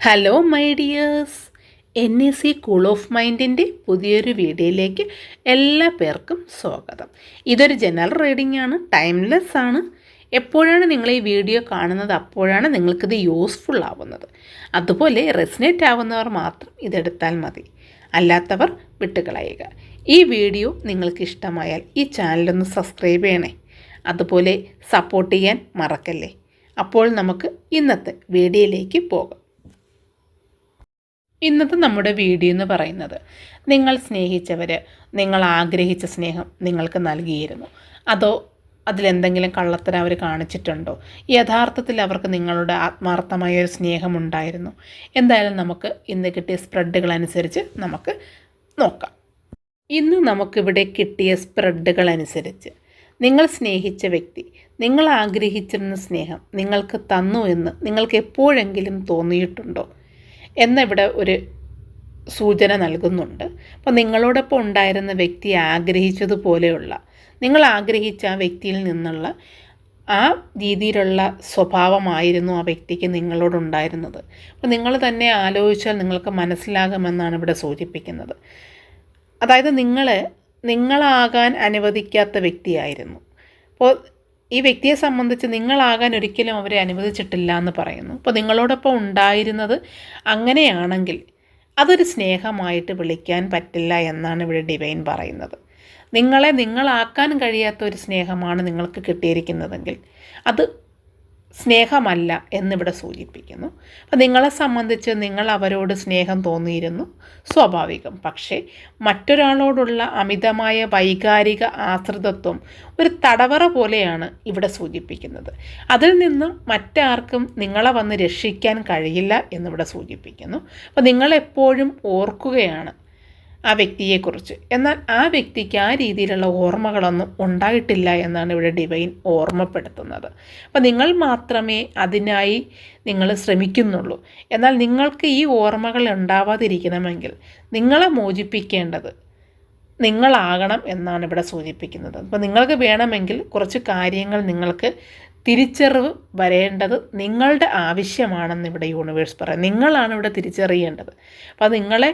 Hello my dears N A C cool of മൈൻഡിന്റെ പുതിയൊരു വീഡിയോയിലേക്ക് എല്ലാ പേർക്കും സ്വാഗതം. ഇതൊരു ജനറൽ റീഡിംഗ് ആണ് ടൈംലെസ് ആണ്. എപ്പോഴാണ് നിങ്ങൾ ഈ വീഡിയോ കാണുന്നത്? അപ്പോഴാണ് നിങ്ങൾക്കിത് യൂസ്ഫുൾ ആവുന്നത്. അതുപോലെ റെസിനേറ്റ് ആവുന്നവർ മാത്രം ഇതെടുത്താൽ മതി. അല്ലാത്തവർ വിട്ടുകളയുക. ഈ വീഡിയോ നിങ്ങൾക്ക് ഇഷ്ടമായാൽ ഈ ചാനലൊന്ന് സബ്സ്ക്രൈബ് ചെയ്യണേ. അതുപോലെ സപ്പോർട്ട് ചെയ്യാൻ മറക്കല്ലേ. അപ്പോൾ നമുക്ക് ഇന്നത്തെ വീഡിയോയിലേക്ക് പോകാം. ഇന്നത്തെ നമ്മുടെ വീഡിയോ എന്ന് പറയുന്നത് നിങ്ങൾ സ്നേഹിച്ചവർ നിങ്ങൾ ആഗ്രഹിച്ച സ്നേഹം നിങ്ങൾക്ക് നൽകിയിരുന്നു. അതോ അതിലെന്തെങ്കിലും കള്ളത്തരം അവർ കാണിച്ചിട്ടുണ്ടോ? യഥാർത്ഥത്തിൽ അവർക്ക് നിങ്ങളുടെ ആത്മാർത്ഥമായ ഒരു സ്നേഹമുണ്ടായിരുന്നു എന്തായാലും നമുക്ക് ഇന്ന് കിട്ടിയ സ്പ്രെഡുകൾ അനുസരിച്ച് നമുക്ക് നോക്കാം. ഇന്ന് നമുക്കിവിടെ കിട്ടിയ സ്പ്രെഡുകൾ അനുസരിച്ച് നിങ്ങൾ സ്നേഹിച്ച വ്യക്തി നിങ്ങൾ ആഗ്രഹിച്ചിരുന്ന സ്നേഹം നിങ്ങൾക്ക് തന്നു എന്ന് നിങ്ങൾക്ക് എപ്പോഴെങ്കിലും തോന്നിയിട്ടുണ്ടോ? എന്നിവിടെ ഒരു സൂചന നൽകുന്നുണ്ട്. അപ്പോൾ നിങ്ങളോടൊപ്പം ഉണ്ടായിരുന്ന വ്യക്തി ആഗ്രഹിച്ചതുപോലെയുള്ള നിങ്ങൾ ആഗ്രഹിച്ച ആ വ്യക്തിയിൽ നിന്നുള്ള ആ രീതിയിലുള്ള സ്വഭാവമായിരുന്നു ആ വ്യക്തിക്ക് നിങ്ങളോടുണ്ടായിരുന്നത്. അപ്പോൾ നിങ്ങൾ തന്നെ ആലോചിച്ചാൽ നിങ്ങൾക്ക് മനസ്സിലാകുമെന്നാണ് ഇവിടെ സൂചിപ്പിക്കുന്നത്. അതായത് നിങ്ങൾ നിങ്ങളാകാൻ അനുവദിക്കാത്ത വ്യക്തിയായിരുന്നു. അപ്പോൾ ഈ വ്യക്തിയെ സംബന്ധിച്ച് നിങ്ങളാകാൻ ഒരിക്കലും അവരെ അനുവദിച്ചിട്ടില്ല എന്ന് പറയുന്നു. അപ്പോൾ നിങ്ങളോടൊപ്പം ഉണ്ടായിരുന്നത് അങ്ങനെയാണെങ്കിൽ അതൊരു സ്നേഹമായിട്ട് വിളിക്കാൻ പറ്റില്ല എന്നാണ് ഇവിടെ ഡിവൈൻ പറയുന്നത്. നിങ്ങളെ നിങ്ങളാക്കാൻ കഴിയാത്ത ഒരു സ്നേഹമാണ് നിങ്ങൾക്ക് കിട്ടിയിരിക്കുന്നതെങ്കിൽ അത് സ്നേഹമല്ല എന്നിവിടെ സൂചിപ്പിക്കുന്നു. അപ്പം നിങ്ങളെ സംബന്ധിച്ച് നിങ്ങൾ അവരോട് സ്നേഹം തോന്നിയിരുന്നു സ്വാഭാവികം. പക്ഷേ മറ്റൊരാളോടുള്ള അമിതമായ വൈകാരിക ആശ്രിതത്വം ഒരു തടവറ പോലെയാണ് ഇവിടെ സൂചിപ്പിക്കുന്നത്. അതിൽ നിന്നും മറ്റാർക്കും നിങ്ങളെ വന്ന് രക്ഷിക്കാൻ കഴിയില്ല എന്നിവിടെ സൂചിപ്പിക്കുന്നു. അപ്പോൾ നിങ്ങളെപ്പോഴും ഓർക്കുകയാണ് ആ വ്യക്തിയെക്കുറിച്ച്. എന്നാൽ ആ വ്യക്തിക്ക് ആ രീതിയിലുള്ള ഓർമ്മകളൊന്നും ഉണ്ടായിട്ടില്ല എന്നാണ് ഇവിടെ ഡിവൈൻ ഓർമ്മപ്പെടുത്തുന്നത്. അപ്പോൾ നിങ്ങൾ മാത്രമേ അതിനായി നിങ്ങൾ ശ്രമിക്കുന്നുള്ളൂ. എന്നാൽ നിങ്ങൾക്ക് ഈ ഓർമ്മകൾ ഉണ്ടാവാതിരിക്കണമെങ്കിൽ നിങ്ങളെ മോചിപ്പിക്കേണ്ടത് നിങ്ങളാകണം എന്നാണ് ഇവിടെ സൂചിപ്പിക്കുന്നത്. അപ്പോൾ നിങ്ങൾക്ക് വേണമെങ്കിൽ കുറച്ച് കാര്യങ്ങൾ നിങ്ങൾക്ക് തിരിച്ചറിവ് വരേണ്ടത് നിങ്ങളുടെ ആവശ്യമാണെന്ന് ഇവിടെ യൂണിവേഴ്സ് പറയാം. നിങ്ങളാണ് ഇവിടെ തിരിച്ചറിയേണ്ടത്. അപ്പോൾ നിങ്ങളെ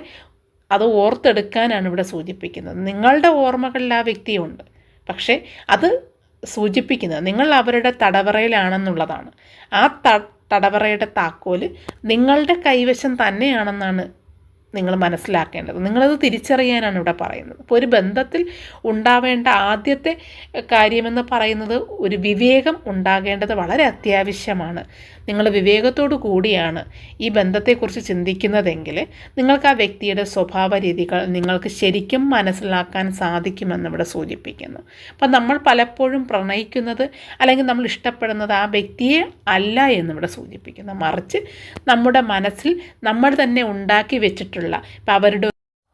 അത് ഓർത്തെടുക്കാനാണ് ഇവിടെ സൂചിപ്പിക്കുന്നത്. നിങ്ങളുടെ ഓർമ്മകളിൽ ആ വ്യക്തിയുണ്ട്. പക്ഷേ അത് സൂചിപ്പിക്കുന്നത് നിങ്ങൾ അവരുടെ തടവറയിലാണെന്നുള്ളതാണ്. ആ തടവറയുടെ താക്കോൽ നിങ്ങളുടെ കൈവശം തന്നെയാണെന്നാണ് നിങ്ങൾ മനസ്സിലാക്കേണ്ടത്. നിങ്ങളത് തിരിച്ചറിയാനാണ് ഇവിടെ പറയുന്നത്. അപ്പോൾ ഒരു ബന്ധത്തിൽ ഉണ്ടാവേണ്ട ആദ്യത്തെ കാര്യമെന്ന് പറയുന്നത് ഒരു വിവേകം ഉണ്ടാകേണ്ടത് വളരെ അത്യാവശ്യമാണ്. നിങ്ങൾ വിവേകത്തോടു കൂടിയാണ് ഈ ബന്ധത്തെക്കുറിച്ച് ചിന്തിക്കുന്നതെങ്കിൽ നിങ്ങൾക്ക് ആ വ്യക്തിയുടെ സ്വഭാവ രീതികൾ നിങ്ങൾക്ക് ശരിക്കും മനസ്സിലാക്കാൻ സാധിക്കുമെന്ന് ഇവിടെ സൂചിപ്പിക്കുന്നു. അപ്പം നമ്മൾ പലപ്പോഴും പ്രണയിക്കുന്നത് അല്ലെങ്കിൽ നമ്മൾ ഇഷ്ടപ്പെടുന്നത് ആ വ്യക്തിയെ അല്ല എന്നിവിടെ സൂചിപ്പിക്കുന്നു. മറിച്ച് നമ്മുടെ മനസ്സിൽ നമ്മൾ തന്നെ ഉണ്ടാക്കി വെച്ചിട്ടുള്ള ഇപ്പം അവരുടെ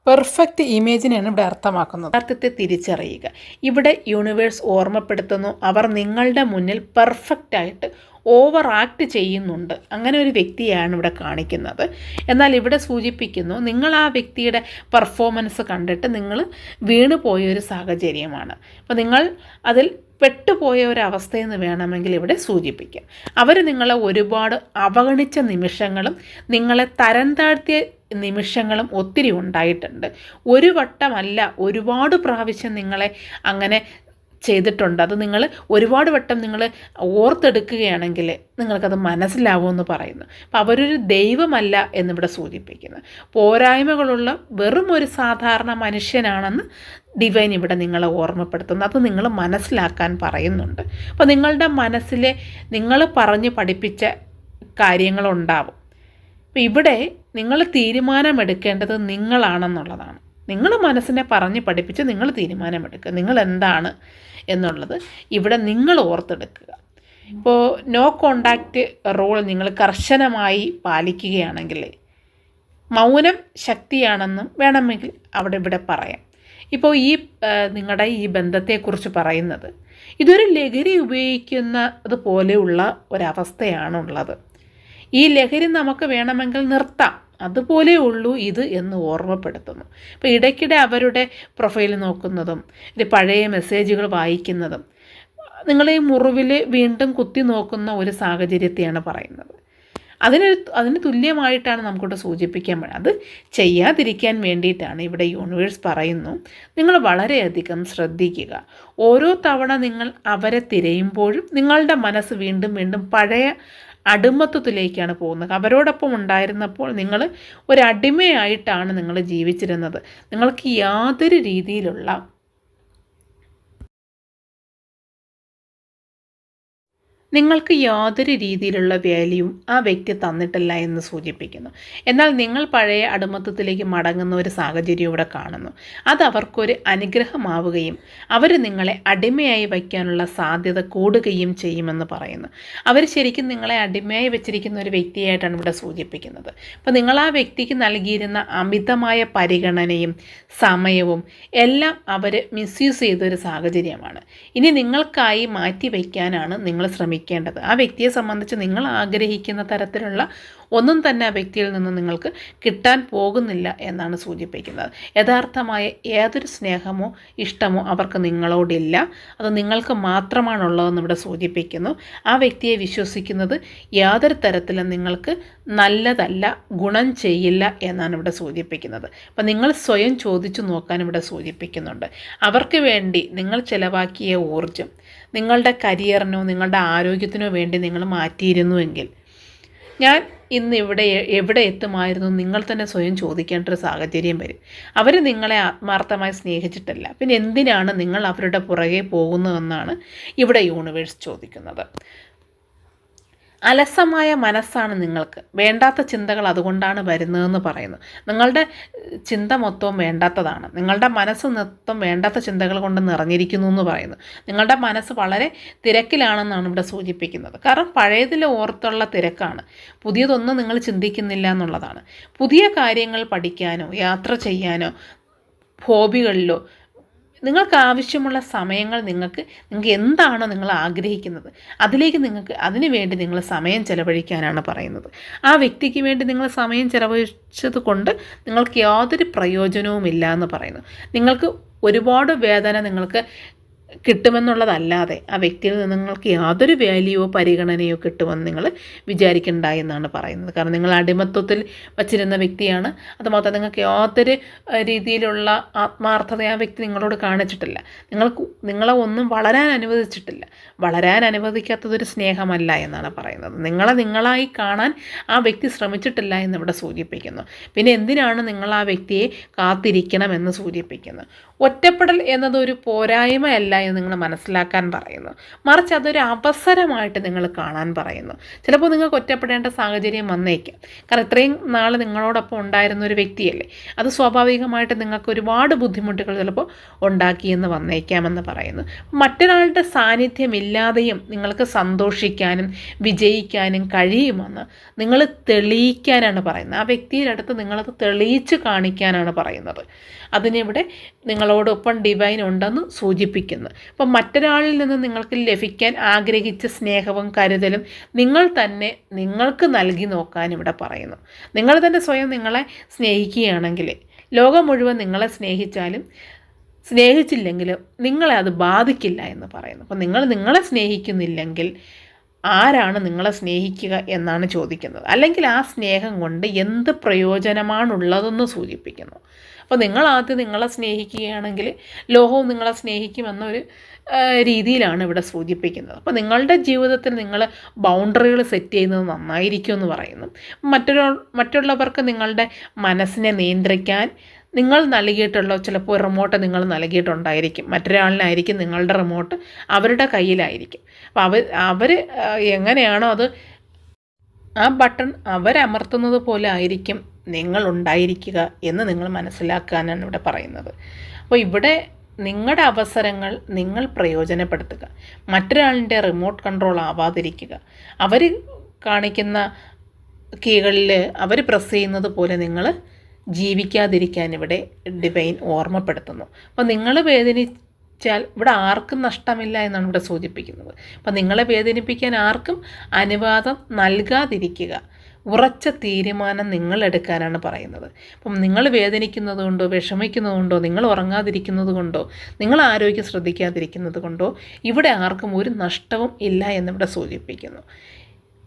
പെർഫെക്റ്റ് ഇമേജിനെയാണ് ഇവിടെ അർത്ഥമാക്കുന്നത്. അർത്ഥത്തെ തിരിച്ചറിയുക. ഇവിടെ യൂണിവേഴ്സ് ഓർമ്മപ്പെടുത്തുന്നു. അവർ നിങ്ങളുടെ മുന്നിൽ പെർഫെക്റ്റ് ആയിട്ട് ഓവർ ആക്ട് ചെയ്യുന്നുണ്ട്. അങ്ങനെ ഒരു വ്യക്തിയാണ് ഇവിടെ കാണിക്കുന്നത്. എന്നാൽ ഇവിടെ സൂചിപ്പിക്കുന്നു നിങ്ങൾ ആ വ്യക്തിയുടെ പെർഫോമൻസ് കണ്ടിട്ട് നിങ്ങൾ വീണു പോയൊരു സാഹചര്യമാണ്. അപ്പോൾ നിങ്ങൾ അതിൽ പെട്ടുപോയ ഒരു അവസ്ഥയെന്ന് വേണമെങ്കിൽ ഇവിടെ സൂചിപ്പിക്കാം. അവർ നിങ്ങളെ ഒരുപാട് അവഗണിച്ച നിമിഷങ്ങളും നിങ്ങളെ തരം താഴ്ത്തിയ നിമിഷങ്ങളും ഒത്തിരി ഉണ്ടായിട്ടുണ്ട്. ഒരു വട്ടമല്ല ഒരുപാട് പ്രാവശ്യം നിങ്ങളെ അങ്ങനെ ചെയ്തിട്ടുണ്ട്. അത് നിങ്ങൾ ഒരുപാട് വട്ടം നിങ്ങൾ ഓർത്തെടുക്കുകയാണെങ്കിൽ നിങ്ങൾക്കത് മനസ്സിലാവുമെന്ന് പറയുന്നു. അപ്പോൾ അവരൊരു ദൈവമല്ല എന്നിവിടെ സൂചിപ്പിക്കുന്നു. പോരായ്മകളുള്ള വെറും ഒരു സാധാരണ മനുഷ്യനാണെന്ന് ഡിവൈൻ ഇവിടെ നിങ്ങളെ ഓർമ്മപ്പെടുത്തുന്നു. അത് നിങ്ങൾ മനസ്സിലാക്കാൻ പറയുന്നുണ്ട്. അപ്പോൾ നിങ്ങളുടെ മനസ്സിലെ നിങ്ങൾ പറഞ്ഞ് പഠിപ്പിച്ച കാര്യങ്ങളുണ്ടാവും. അപ്പോൾ ഇവിടെ നിങ്ങൾ തീരുമാനമെടുക്കേണ്ടത് നിങ്ങളാണെന്നുള്ളതാണ്. നിങ്ങൾ മനസ്സിനെ പറഞ്ഞ് പഠിപ്പിച്ച് നിങ്ങൾ തീരുമാനമെടുക്കുക. നിങ്ങൾ എന്താണ് എന്നുള്ളത് ഇവിടെ നിങ്ങൾ ഓർത്തെടുക്കുക. ഇപ്പോൾ നോ കോണ്ടാക്റ്റ് റൂൾ നിങ്ങൾ കർശനമായി പാലിക്കുകയാണെങ്കിൽ മൗനം ശക്തിയാണെന്നും വേണമെങ്കിൽ അവിടെ ഇവിടെ പറയാം. ഇപ്പോൾ ഈ നിങ്ങളുടെ ഈ ബന്ധത്തെക്കുറിച്ച് പറയുന്നത് ഇതൊരു ലഹരി ഉപയോഗിക്കുന്നത് പോലെയുള്ള ഒരവസ്ഥയാണുള്ളത്. ഈ ലഹരി നമുക്ക് വേണമെങ്കിൽ നിർത്താം. അതുപോലെ ഉള്ളൂ ഇത് എന്ന് ഓർമ്മപ്പെടുത്തുന്നു. അപ്പോൾ ഇടയ്ക്കിടെ അവരുടെ പ്രൊഫൈൽ നോക്കുന്നതും പഴയ മെസ്സേജുകൾ വായിക്കുന്നതും നിങ്ങളെ മുറിവിൽ വീണ്ടും കുത്തി നോക്കുന്ന ഒരു സാഹചര്യത്തെയാണ് പറയുന്നത്. അതിന് അതിന് തുല്യമായിട്ടാണ് നമുക്കിവിടെ സൂചിപ്പിക്കാൻ പറ്റുക അത് ചെയ്യാതിരിക്കാൻ വേണ്ടിയിട്ടാണ് ഇവിടെ യൂണിവേഴ്സ് പറയുന്നു. നിങ്ങൾ വളരെയധികം ശ്രദ്ധിക്കുക. ഓരോ തവണ നിങ്ങൾ അവരെ തിരയുമ്പോഴും നിങ്ങളുടെ മനസ്സ് വീണ്ടും വീണ്ടും പഴയ അടിമത്വത്തിലേക്കാണ് പോകുന്നത്. അവരോടൊപ്പം ഉണ്ടായിരുന്നപ്പോൾ നിങ്ങൾ ഒരു അടിമയായിട്ടാണ് നിങ്ങൾ ജീവിച്ചിരുന്നത്. നിങ്ങൾക്ക് യാതൊരു രീതിയിലുള്ള നിങ്ങൾക്ക് യാതൊരു രീതിയിലുള്ള വാല്യൂവും ആ വ്യക്തി തന്നിട്ടില്ല എന്ന് സൂചിപ്പിക്കുന്നു. എന്നാൽ നിങ്ങൾ പഴയ അടിമത്തത്തിലേക്ക് മടങ്ങുന്ന ഒരു സാഹചര്യം ഇവിടെ കാണുന്നു. അത് അവർക്കൊരു അനുഗ്രഹമാവുകയും അവർ നിങ്ങളെ അടിമയായി വയ്ക്കാനുള്ള സാധ്യത കൂടുകയും ചെയ്യുമെന്ന് പറയുന്നു. അവർ ശരിക്കും നിങ്ങളെ അടിമയായി വെച്ചിരിക്കുന്ന ഒരു വ്യക്തിയായിട്ടാണ് ഇവിടെ സൂചിപ്പിക്കുന്നത്. അപ്പോൾ നിങ്ങൾ ആ വ്യക്തിക്ക് നൽകിയിരുന്ന അമിതമായ പരിഗണനയും സമയവും എല്ലാം അവർ മിസ്യൂസ് ചെയ്തൊരു സാഹചര്യമാണ്. ഇനി നിങ്ങൾക്കായി മാറ്റി വയ്ക്കാനാണ് നിങ്ങൾ ശ്രമിക്കുന്നത്. ശ്രമിക്കേണ്ടത് ആ വ്യക്തിയെ സംബന്ധിച്ച് നിങ്ങൾ ആഗ്രഹിക്കുന്ന തരത്തിലുള്ള ഒന്നും തന്നെ ആ വ്യക്തിയിൽ നിന്ന് നിങ്ങൾക്ക് കിട്ടാൻ പോകുന്നില്ല എന്നാണ് സൂചിപ്പിക്കുന്നത്. യഥാർത്ഥമായ ഏതൊരു സ്നേഹമോ ഇഷ്ടമോ അവർക്ക് നിങ്ങളോടില്ല. അത് നിങ്ങൾക്ക് മാത്രമാണുള്ളതെന്ന് ഇവിടെ സൂചിപ്പിക്കുന്നു. ആ വ്യക്തിയെ വിശ്വസിക്കുന്നത് യാതൊരു തരത്തിലും നിങ്ങൾക്ക് നല്ലതല്ല ഗുണം ചെയ്യില്ല എന്നാണ് ഇവിടെ സൂചിപ്പിക്കുന്നത്. അപ്പം നിങ്ങൾ സ്വയം ചോദിച്ചു നോക്കാൻ ഇവിടെ സൂചിപ്പിക്കുന്നുണ്ട്. അവർക്ക് വേണ്ടി നിങ്ങൾ ചിലവാക്കിയ ഊർജം നിങ്ങളുടെ കരിയറിനോ നിങ്ങളുടെ ആരോഗ്യത്തിനോ വേണ്ടി നിങ്ങൾ മാറ്റിയിരുന്നുവെങ്കിൽ ഞാൻ ഇന്ന് ഇവിടെ എവിടെ എത്തുമായിരുന്നു നിങ്ങൾ തന്നെ സ്വയം ചോദിക്കേണ്ട ഒരു സാഹചര്യം വരും. അവർ നിങ്ങളെ ആത്മാർത്ഥമായി സ്നേഹിച്ചിട്ടില്ല. പിന്നെ എന്തിനാണ് നിങ്ങൾ അവരുടെ പുറകെ പോകുന്നതെന്നാണ് ഇവിടെ യൂണിവേഴ്സ് ചോദിക്കുന്നത്. അലസമായ മനസ്സാണ് നിങ്ങൾക്ക്. വേണ്ടാത്ത ചിന്തകൾ അതുകൊണ്ടാണ് വരുന്നതെന്ന് പറയുന്നു. നിങ്ങളുടെ ചിന്ത മൊത്തവും വേണ്ടാത്തതാണ്. നിങ്ങളുടെ മനസ്സ് മൊത്തം വേണ്ടാത്ത ചിന്തകൾ കൊണ്ട് നിറഞ്ഞിരിക്കുന്നു എന്ന് പറയുന്നു. നിങ്ങളുടെ മനസ്സ് വളരെ തിരക്കിലാണെന്നാണ് ഇവിടെ സൂചിപ്പിക്കുന്നത്. കാരണം പഴയതിൽ ഓർത്തുള്ള തിരക്കാണ്. പുതിയതൊന്നും നിങ്ങൾ ചിന്തിക്കുന്നില്ല എന്നുള്ളതാണ്. പുതിയ കാര്യങ്ങൾ പഠിക്കാനോ യാത്ര ചെയ്യാനോ ഹോബികളിലോ നിങ്ങൾക്ക് ആവശ്യമുള്ള സമയങ്ങൾ നിങ്ങൾക്ക് നിങ്ങൾക്ക് എന്താണോ നിങ്ങൾ ആഗ്രഹിക്കുന്നത് അതിലേക്ക് നിങ്ങൾക്ക് അതിനു വേണ്ടി നിങ്ങൾ സമയം ചെലവഴിക്കാനാണ് പറയുന്നത്. ആ വ്യക്തിക്ക് വേണ്ടി നിങ്ങൾ സമയം ചെലവഴിച്ചത് കൊണ്ട് നിങ്ങൾക്ക് യാതൊരു പ്രയോജനവുമില്ല എന്ന് പറയുന്നു. നിങ്ങൾക്ക് ഒരുപാട് വേദന നിങ്ങൾക്ക് കിട്ടുമെന്നുള്ളതല്ലാതെ ആ വ്യക്തിയിൽ നിന്ന് നിങ്ങൾക്ക് യാതൊരു വാല്യൂവോ പരിഗണനയോ കിട്ടുമെന്ന് നിങ്ങൾ വിചാരിക്കണ്ട എന്നാണ് പറയുന്നത്. കാരണം നിങ്ങൾ അടിമത്വത്തിൽ വച്ചിരുന്ന വ്യക്തിയാണ്. അതുമാത്രം നിങ്ങൾക്ക് യാതൊരു രീതിയിലുള്ള ആത്മാർത്ഥത ആ വ്യക്തി നിങ്ങളോട് കാണിച്ചിട്ടില്ല. നിങ്ങൾക്ക് നിങ്ങളെ ഒന്നും വളരാൻ അനുവദിച്ചിട്ടില്ല. വളരാൻ അനുവദിക്കാത്തതൊരു സ്നേഹമല്ല എന്നാണ് പറയുന്നത്. നിങ്ങളെ നിങ്ങളായി കാണാൻ ആ വ്യക്തി ശ്രമിച്ചിട്ടില്ല എന്നിവിടെ സൂചിപ്പിക്കുന്നു. പിന്നെ എന്തിനാണ് നിങ്ങൾ ആ വ്യക്തിയെ കാത്തിരിക്കണമെന്ന് സൂചിപ്പിക്കുന്നു? ഒറ്റപ്പെടൽ എന്നതൊരു പോരായ്മയല്ല എന്ന് നിങ്ങൾ മനസ്സിലാക്കാൻ പറയുന്നു. മറിച്ച് അതൊരു അവസരമായിട്ട് നിങ്ങൾ കാണാൻ പറയുന്നു. ചിലപ്പോൾ നിങ്ങൾക്ക് ഒറ്റപ്പെടേണ്ട സാഹചര്യം വന്നേക്കാം. കാരണം ഇത്രയും നാൾ നിങ്ങളോടൊപ്പം ഉണ്ടായിരുന്ന ഒരു വ്യക്തിയല്ലേ? അത് സ്വാഭാവികമായിട്ട് നിങ്ങൾക്ക് ഒരുപാട് ബുദ്ധിമുട്ടുകൾ ചിലപ്പോൾ ഉണ്ടാക്കിയെന്ന് വന്നേക്കാമെന്ന് പറയുന്നു. മറ്റൊരാളുടെ സാന്നിധ്യമില്ലാതെയും നിങ്ങൾക്ക് സന്തോഷിക്കാനും വിജയിക്കാനും കഴിയുമെന്ന് നിങ്ങൾ തെളിയിക്കാനാണ് പറയുന്നത്. ആ വ്യക്തിയുടെ അടുത്ത് നിങ്ങളത് തെളിയിച്ച് കാണിക്കാനാണ് പറയുന്നത്. അതിനിവിടെ നിങ്ങളോടൊപ്പം ഡിവൈൻ ഉണ്ടെന്ന് സൂചിപ്പിക്കുന്നു. അപ്പം മറ്റൊരാളിൽ നിന്ന് നിങ്ങൾക്ക് ലഭിക്കാൻ ആഗ്രഹിച്ച സ്നേഹവും കരുതലും നിങ്ങൾ തന്നെ നിങ്ങൾക്ക് നൽകി നോക്കാൻ ഇവിടെ പറയുന്നു. നിങ്ങൾ തന്നെ സ്വയം നിങ്ങളെ സ്നേഹിക്കുകയാണെങ്കിൽ ലോകം മുഴുവൻ നിങ്ങളെ സ്നേഹിച്ചാലും സ്നേഹിച്ചില്ലെങ്കിലും നിങ്ങളെ അത് ബാധിക്കില്ല എന്ന് പറയുന്നു. അപ്പം നിങ്ങൾ നിങ്ങളെ സ്നേഹിക്കുന്നില്ലെങ്കിൽ ആരാണ് നിങ്ങളെ സ്നേഹിക്കുക എന്നാണ് ചോദിക്കുന്നത്. അല്ലെങ്കിൽ ആ സ്നേഹം കൊണ്ട് എന്ത് പ്രയോജനമാണുള്ളതെന്ന് സൂചിപ്പിക്കുന്നു. അപ്പോൾ നിങ്ങൾ ആദ്യം നിങ്ങളെ സ്നേഹിക്കുകയാണെങ്കിൽ ലോഹവും നിങ്ങളെ സ്നേഹിക്കുമെന്നൊരു രീതിയിലാണ് ഇവിടെ സൂചിപ്പിക്കുന്നത്. അപ്പോൾ നിങ്ങളുടെ ജീവിതത്തിൽ നിങ്ങൾ ബൗണ്ടറികൾ സെറ്റ് ചെയ്യുന്നത് നന്നായിരിക്കും എന്ന് പറയുന്നു. മറ്റൊരു മറ്റുള്ളവർക്ക് നിങ്ങളുടെ മനസ്സിനെ നിയന്ത്രിക്കാൻ നിങ്ങൾ നൽകിയിട്ടുള്ള ചിലപ്പോൾ റിമോട്ട് നിങ്ങൾ നൽകിയിട്ടുണ്ടായിരിക്കും. മറ്റൊരാളിനായിരിക്കും നിങ്ങളുടെ റിമോട്ട് അവരുടെ കയ്യിലായിരിക്കും. അപ്പോൾ അവർ അവർ എങ്ങനെയാണോ അത് ആ ബട്ടൺ അവരമർത്തുന്നത് പോലെ ആയിരിക്കും നിങ്ങൾ ഉണ്ടായിരിക്കുക എന്ന് നിങ്ങൾ മനസ്സിലാക്കാനാണ് ഇവിടെ പറയുന്നത്. അപ്പോൾ ഇവിടെ നിങ്ങളുടെ അവസരങ്ങൾ നിങ്ങൾ പ്രയോജനപ്പെടുത്തുക. മറ്റൊരാളിന്റെ റിമോട്ട് കൺട്രോൾ ആവാതിരിക്കുക. അവർ കാണിക്കുന്ന കീകളിൽ അവർ പ്രസ് ചെയ്യുന്നത് പോലെ നിങ്ങൾ ജീവിക്കാതിരിക്കാൻ ഇവിടെ ഡിവൈൻ ഓർമ്മപ്പെടുത്തുന്നു. അപ്പോൾ നിങ്ങൾ വേദനിച്ചാൽ ഇവിടെ ആർക്കും നഷ്ടമില്ല എന്നാണ് ഇവിടെ സൂചിപ്പിക്കുന്നത്. അപ്പോൾ നിങ്ങളെ വേദനിപ്പിക്കാൻ ആർക്കും അനുവാദം നൽകാതിരിക്കുക. ഉറച്ച തീരുമാനം നിങ്ങൾ എടുക്കാനാണ് പറയുന്നത്. അപ്പം നിങ്ങൾ വേദനിക്കുന്നതുകൊണ്ടോ കൊണ്ടോ വിഷമിക്കുന്നത് കൊണ്ടോ നിങ്ങൾ ഉറങ്ങാതിരിക്കുന്നത് കൊണ്ടോ നിങ്ങൾ ആരോഗ്യം ശ്രദ്ധിക്കാതിരിക്കുന്നത് കൊണ്ടോ ഇവിടെ ആർക്കും ഒരു നഷ്ടവും ഇല്ല എന്നിവിടെ സൂചിപ്പിക്കുന്നു.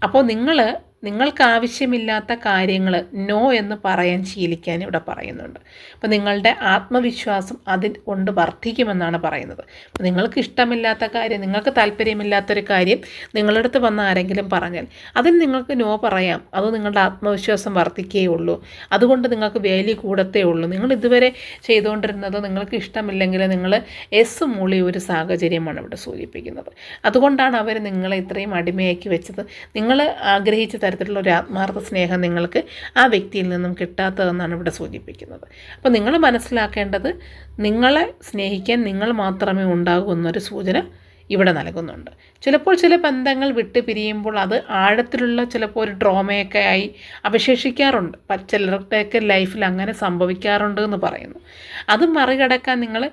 അപ്പോൾ നിങ്ങൾ നിങ്ങൾക്ക് ആവശ്യമില്ലാത്ത കാര്യങ്ങൾ നോ എന്ന് പറയാൻ ശീലിക്കാൻ ഇവിടെ പറയുന്നുണ്ട്. അപ്പോൾ നിങ്ങളുടെ ആത്മവിശ്വാസം അതിൽ കൊണ്ട് വർദ്ധിക്കുമെന്നാണ് പറയുന്നത്. അപ്പോൾ നിങ്ങൾക്ക് ഇഷ്ടമില്ലാത്ത കാര്യം നിങ്ങൾക്ക് താല്പര്യമില്ലാത്തൊരു കാര്യം നിങ്ങളുടെ അടുത്ത് വന്ന ആരെങ്കിലും പറഞ്ഞാൽ അതിൽ നിങ്ങൾക്ക് നോ പറയാം. അത് നിങ്ങളുടെ ആത്മവിശ്വാസം വർദ്ധിക്കേ ഉള്ളൂ. അതുകൊണ്ട് നിങ്ങൾക്ക് വാല്യൂ കൂടത്തേ ഉള്ളൂ. നിങ്ങൾ ഇതുവരെ ചെയ്തുകൊണ്ടിരുന്നത് നിങ്ങൾക്ക് ഇഷ്ടമില്ലെങ്കിൽ നിങ്ങൾ എസ് മൂളി ഒരു സാഹചര്യമാണ് ഇവിടെ സൂചിപ്പിക്കുന്നത്. അതുകൊണ്ടാണ് അവർ നിങ്ങളെ ഇത്രയും അടിമയാക്കി വെച്ചത്. നിങ്ങൾ ആഗ്രഹിച്ച തരത്തിലുള്ള ഒരു ആത്മാർത്ഥ സ്നേഹം നിങ്ങൾക്ക് ആ വ്യക്തിയിൽ നിന്നും കിട്ടാത്തതെന്നാണ് ഇവിടെ സൂചിപ്പിക്കുന്നത്. അപ്പോൾ നിങ്ങൾ മനസ്സിലാക്കേണ്ടത് നിങ്ങളെ സ്നേഹിക്കാൻ നിങ്ങൾ മാത്രമേ ഉണ്ടാകൂ എന്നൊരു സൂചന ഇവിടെ നൽകുന്നുണ്ട്. ചിലപ്പോൾ ചില ബന്ധങ്ങൾ വിട്ട് പിരിയുമ്പോൾ അത് ആഴത്തിലുള്ള ചിലപ്പോൾ ഒരു ഡ്രോമയൊക്കെ ആയി അവശേഷിക്കാറുണ്ട്. ചിലരുടെയൊക്കെ ലൈഫിൽ അങ്ങനെ സംഭവിക്കാറുണ്ട് എന്ന് പറയുന്നു. അത് മറികടക്കാൻ നിങ്ങൾ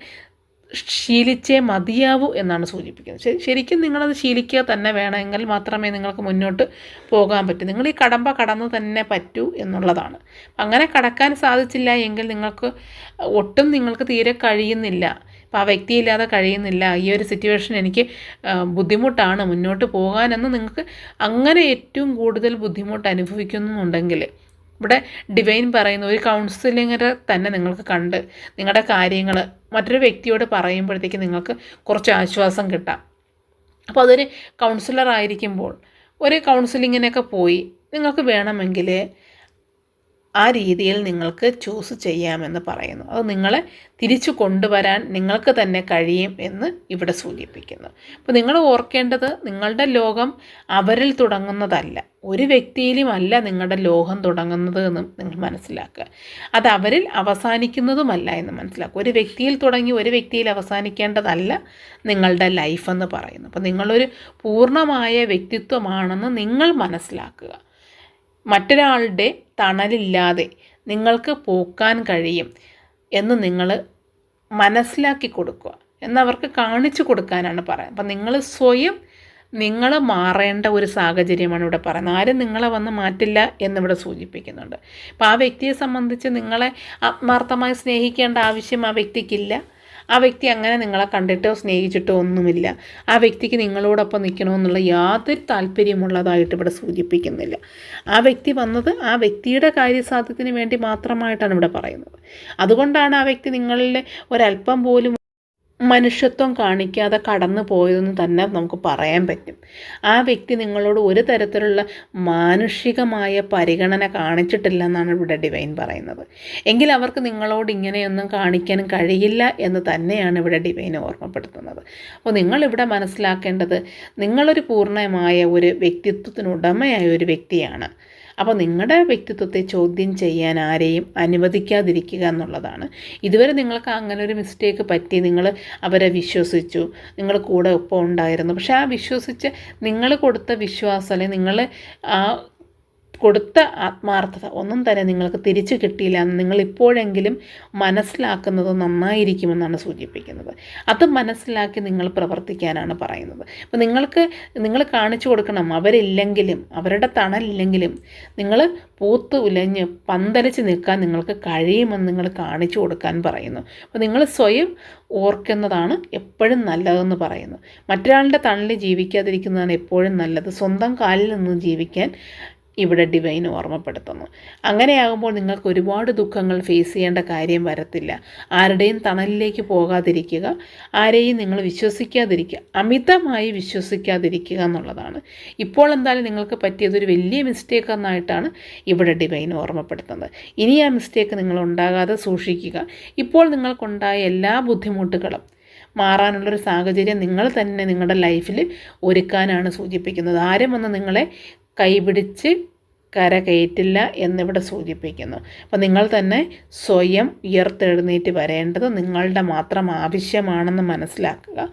ശീലിച്ചേ മതിയാവൂ എന്നാണ് സൂചിപ്പിക്കുന്നത്. ശരി ശരിക്കും നിങ്ങളത് ശീലിക്കുക തന്നെ വേണമെങ്കിൽ മാത്രമേ നിങ്ങൾക്ക് മുന്നോട്ട് പോകാൻ പറ്റൂ. നിങ്ങൾ ഈ കടമ്പ കടന്നു തന്നെ പറ്റൂ എന്നുള്ളതാണ്. അങ്ങനെ കടക്കാൻ സാധിച്ചില്ല എങ്കിൽ നിങ്ങൾക്ക് ഒട്ടും നിങ്ങൾക്ക് തീരെ കഴിയുന്നില്ല. അപ്പോൾ ആ വ്യക്തിയില്ലാതെ കഴിയുന്നില്ല. ഈ ഒരു സിറ്റുവേഷൻ എനിക്ക് ബുദ്ധിമുട്ടാണ് മുന്നോട്ട് പോകാനെന്ന് നിങ്ങൾക്ക് അങ്ങനെ ഏറ്റവും കൂടുതൽ ബുദ്ധിമുട്ട് അനുഭവിക്കുന്നുണ്ടെങ്കിൽ ഇവിടെ ഡിവൈൻ പറയുന്ന ഒരു കൗൺസിലിംഗറെ തന്നെ നിങ്ങൾക്ക് കണ്ട് നിങ്ങളുടെ കാര്യങ്ങൾ മറ്റൊരു വ്യക്തിയോട് പറയുമ്പോഴത്തേക്ക് നിങ്ങൾക്ക് കുറച്ച് ആശ്വാസം കിട്ടാം. അപ്പോൾ അതൊരു കൗൺസിലർ ആയിരിക്കുമ്പോൾ ഒരു കൗൺസിലിങ്ങിനൊക്കെ പോയി നിങ്ങൾക്ക് വേണമെങ്കിൽ ആ രീതിയിൽ നിങ്ങൾക്ക് ചൂസ് ചെയ്യാമെന്ന് പറയുന്നു. അത് നിങ്ങളെ തിരിച്ചു കൊണ്ടുവരാൻ നിങ്ങൾക്ക് തന്നെ കഴിയും എന്ന് ഇവിടെ സൂചിപ്പിക്കുന്നു. അപ്പോൾ നിങ്ങൾ ഓർക്കേണ്ടത് നിങ്ങളുടെ ലോകം അവരിൽ തുടങ്ങുന്നതല്ല. ഒരു വ്യക്തിയിലും അല്ല നിങ്ങളുടെ ലോകം തുടങ്ങുന്നത് എന്നും നിങ്ങൾ മനസ്സിലാക്കുക. അത് അവരിൽ അവസാനിക്കുന്നതുമല്ല എന്ന് മനസ്സിലാക്കുക. ഒരു വ്യക്തിയിൽ തുടങ്ങി ഒരു വ്യക്തിയിൽ അവസാനിക്കേണ്ടതല്ല നിങ്ങളുടെ ലൈഫ് എന്ന് പറയുന്നു. അപ്പോൾ നിങ്ങളൊരു പൂർണമായ വ്യക്തിത്വമാണെന്ന് നിങ്ങൾ മനസ്സിലാക്കുക. മറ്റൊരാളുടെ തണലില്ലാതെ നിങ്ങൾക്ക് പോക്കാൻ കഴിയും എന്ന് നിങ്ങൾ മനസ്സിലാക്കി കൊടുക്കുക. എന്നവർക്ക് കാണിച്ചു കൊടുക്കാനാണ് പറയുന്നത്. അപ്പം നിങ്ങൾ സ്വയം നിങ്ങൾ മാറേണ്ട ഒരു സാഹചര്യമാണ് ഇവിടെ പറയുന്നത്. ആരും നിങ്ങളെ വന്ന് മാറ്റില്ല എന്നിവിടെ സൂചിപ്പിക്കുന്നുണ്ട്. അപ്പോൾ ആ വ്യക്തിയെ സംബന്ധിച്ച് നിങ്ങളെ ആത്മാർത്ഥമായി സ്നേഹിക്കേണ്ട ആവശ്യം ആ വ്യക്തിക്കില്ല. ആ വ്യക്തി അങ്ങനെ നിങ്ങളെ കണ്ടിട്ടോ സ്നേഹിച്ചിട്ടോ ഒന്നുമില്ല. ആ വ്യക്തിക്ക് നിങ്ങളോടൊപ്പം നിൽക്കണമെന്നുള്ള യാതൊരു താല്പര്യമുള്ളതായിട്ട് ഇവിടെ സൂചിപ്പിക്കുന്നില്ല. ആ വ്യക്തി വന്നത് ആ വ്യക്തിയുടെ കാര്യസാധ്യത്തിന് വേണ്ടി മാത്രമായിട്ടാണ് ഇവിടെ പറയുന്നത്. അതുകൊണ്ടാണ് ആ വ്യക്തി നിങ്ങളിലെ ഒരല്പം പോലും മനുഷ്യത്വം കാണിക്കാതെ കടന്നു പോയതെന്ന് തന്നെ നമുക്ക് പറയാൻ പറ്റും. ആ വ്യക്തി നിങ്ങളോട് ഒരു തരത്തിലുള്ള മാനുഷികമായ പരിഗണന കാണിച്ചിട്ടില്ല എന്നാണ് ഇവിടെ ഡിവൈൻ പറയുന്നത്. എങ്കിൽ അവർക്ക് നിങ്ങളോട് ഇങ്ങനെയൊന്നും കാണിക്കാൻ കഴിയില്ല എന്ന് തന്നെയാണ് ഇവിടെ ഡിവൈൻ ഓർമ്മപ്പെടുത്തുന്നത്. അപ്പോൾ നിങ്ങളിവിടെ മനസ്സിലാക്കേണ്ടത് നിങ്ങളൊരു പൂർണമായ ഒരു വ്യക്തിത്വത്തിനുടമയായ ഒരു വ്യക്തിയാണ്. അപ്പോൾ നിങ്ങളുടെ വ്യക്തിത്വത്തെ ചോദ്യം ചെയ്യാൻ ആരെയും അനുവദിക്കാതിരിക്കുക എന്നുള്ളതാണ്. ഇതുവരെ നിങ്ങൾക്ക് അങ്ങനെ ഒരു മിസ്റ്റേക്ക് പറ്റി നിങ്ങൾ അവരെ വിശ്വസിച്ചു നിങ്ങൾ കൂടെ ഒപ്പം ഉണ്ടായിരുന്നു. പക്ഷേ ആ വിശ്വസിച്ച് നിങ്ങൾ കൊടുത്ത വിശ്വാസം അല്ലെങ്കിൽ നിങ്ങൾ ആ കൊടുത്ത ആത്മാർത്ഥത ഒന്നും തന്നെ നിങ്ങൾക്ക് തിരിച്ചു കിട്ടിയില്ല എന്ന് നിങ്ങൾ ഇപ്പോഴെങ്കിലും മനസ്സിലാക്കുന്നത് നന്നായിരിക്കുമെന്നാണ് സൂചിപ്പിക്കുന്നത്. അത് മനസ്സിലാക്കി നിങ്ങൾ പ്രവർത്തിക്കാനാണ് പറയുന്നത്. അപ്പോൾ നിങ്ങൾക്ക് നിങ്ങൾ കാണിച്ചു കൊടുക്കണം അവരില്ലെങ്കിലും അവരുടെ തണലില്ലെങ്കിലും നിങ്ങൾ പൂത്ത് ഉലഞ്ഞ് പന്തലിച്ച് നിൽക്കാൻ നിങ്ങൾക്ക് കഴിയുമെന്ന് നിങ്ങൾ കാണിച്ചു കൊടുക്കാൻ പറയുന്നു. അപ്പോൾ നിങ്ങൾ സ്വയം ഓർക്കുന്നതാണ് എപ്പോഴും നല്ലതെന്ന് പറയുന്നു മറ്റൊരാളുടെ തണലിൽ ജീവിക്കാതിരിക്കുന്നതാണ് എപ്പോഴും നല്ലത്. സ്വന്തം കാലിൽ നിന്ന് ജീവിക്കാൻ ഇവിടെ ഡിവൈൻ ഓർമ്മപ്പെടുത്തുന്നു. അങ്ങനെയാകുമ്പോൾ നിങ്ങൾക്ക് ഒരുപാട് ദുഃഖങ്ങൾ ഫേസ് ചെയ്യേണ്ട കാര്യം വരത്തില്ല. ആരുടെയും തണലിലേക്ക് പോകാതിരിക്കുക ആരെയും നിങ്ങൾ വിശ്വസിക്കാതിരിക്കുക അമിതമായി വിശ്വസിക്കാതിരിക്കുക എന്നുള്ളതാണ്. ഇപ്പോൾ എന്തായാലും നിങ്ങൾക്ക് പറ്റിയതൊരു വലിയ മിസ്റ്റേക്ക് എന്നായിട്ടാണ് ഇവിടെ ഡിവൈൻ ഓർമ്മപ്പെടുത്തുന്നത്. ഇനി ആ മിസ്റ്റേക്ക് നിങ്ങൾ ഉണ്ടാകാതെ സൂക്ഷിക്കുക. ഇപ്പോൾ നിങ്ങൾക്കുണ്ടായ എല്ലാ ബുദ്ധിമുട്ടുകളും മാറാനുള്ളൊരു സാഹചര്യം നിങ്ങൾ തന്നെ നിങ്ങളുടെ ലൈഫിൽ ഒരുക്കാനാണ് സൂചിപ്പിക്കുന്നത്. ആരും വന്ന് നിങ്ങളെ കൈപിടിച്ച് കര കയറ്റില്ല എന്നിവിടെ സൂചിപ്പിക്കുന്നു. അപ്പോൾ നിങ്ങൾ തന്നെ സ്വയം ഉയർത്തെഴുന്നേറ്റ് വരേണ്ടത് നിങ്ങളുടെ മാത്രം ആവശ്യമാണെന്ന് മനസ്സിലാക്കുക.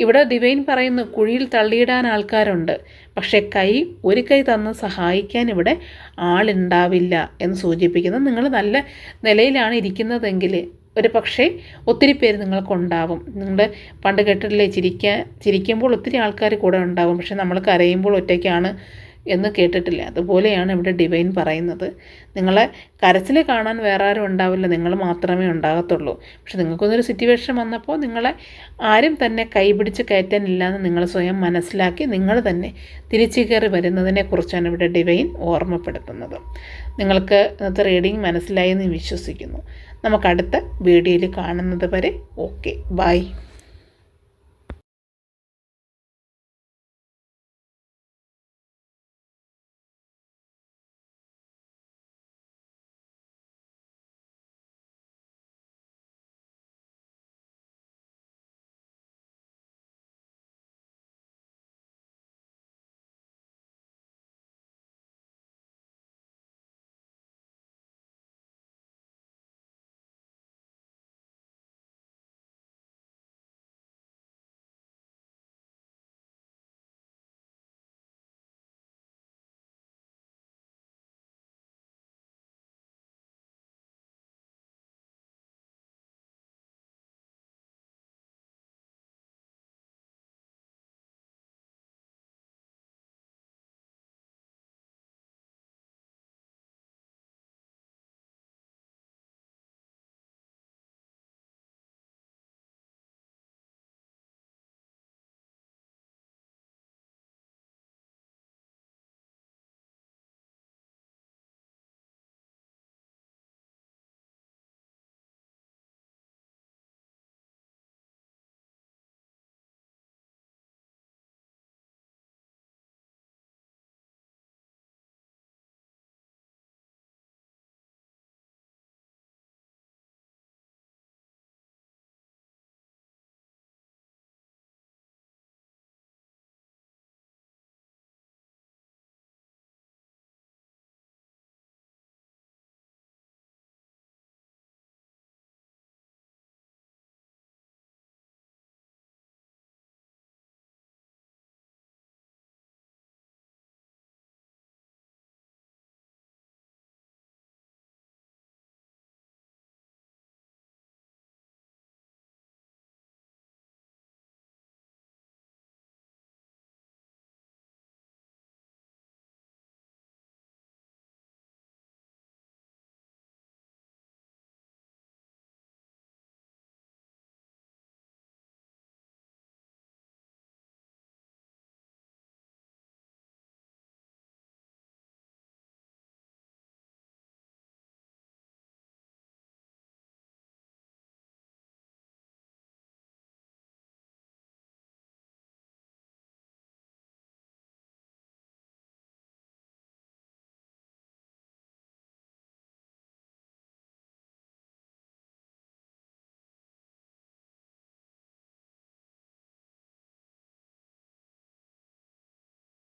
ഇവിടെ ദിവൈൻ പറയുന്നു കുഴിയിൽ തള്ളിയിടാൻ ആൾക്കാരുണ്ട്. പക്ഷേ കൈ ഒരു കൈ തന്ന് സഹായിക്കാൻ ഇവിടെ ആളുണ്ടാവില്ല എന്ന് സൂചിപ്പിക്കുന്നു. നിങ്ങൾ നല്ല നിലയിലാണ് ഇരിക്കുന്നതെങ്കിൽ ഒരു പക്ഷേ ഒത്തിരി പേര് നിങ്ങൾക്കുണ്ടാവും. നിങ്ങളുടെ പണ്ട് കേട്ടിട്ടില്ലേ ചിരിക്കാൻ ചിരിക്കുമ്പോൾ ഒത്തിരി ആൾക്കാർ കൂടെ ഉണ്ടാവും. പക്ഷെ നമ്മൾ കരയുമ്പോൾ ഒറ്റയ്ക്കാണ് എന്ന് കേട്ടിട്ടില്ല. അതുപോലെയാണ് ഇവിടെ ഡിവൈൻ പറയുന്നത്. നിങ്ങളെ കരച്ചിൽ കാണാൻ വേറെ ആരും ഉണ്ടാവില്ല. നിങ്ങൾ മാത്രമേ ഉണ്ടാകത്തുള്ളൂ. പക്ഷെ നിങ്ങൾക്കൊന്നൊരു സിറ്റുവേഷൻ വന്നപ്പോൾ നിങ്ങളെ ആരും തന്നെ കൈപിടിച്ച് കയറ്റാനില്ലാന്ന് നിങ്ങൾ സ്വയം മനസ്സിലാക്കി നിങ്ങൾ തന്നെ തിരിച്ചു കയറി വരുന്നതിനെക്കുറിച്ചാണ് ഇവിടെ ഡിവൈൻ ഓർമ്മപ്പെടുത്തുന്നത്. നിങ്ങൾക്ക് ഇന്നത്തെ റീഡിങ് മനസ്സിലായി എന്ന് വിശ്വസിക്കുന്നു. നമുക്കടുത്ത വീഡിയോയിൽ കാണുന്നത് വരെ ഓക്കെ. ബൈ.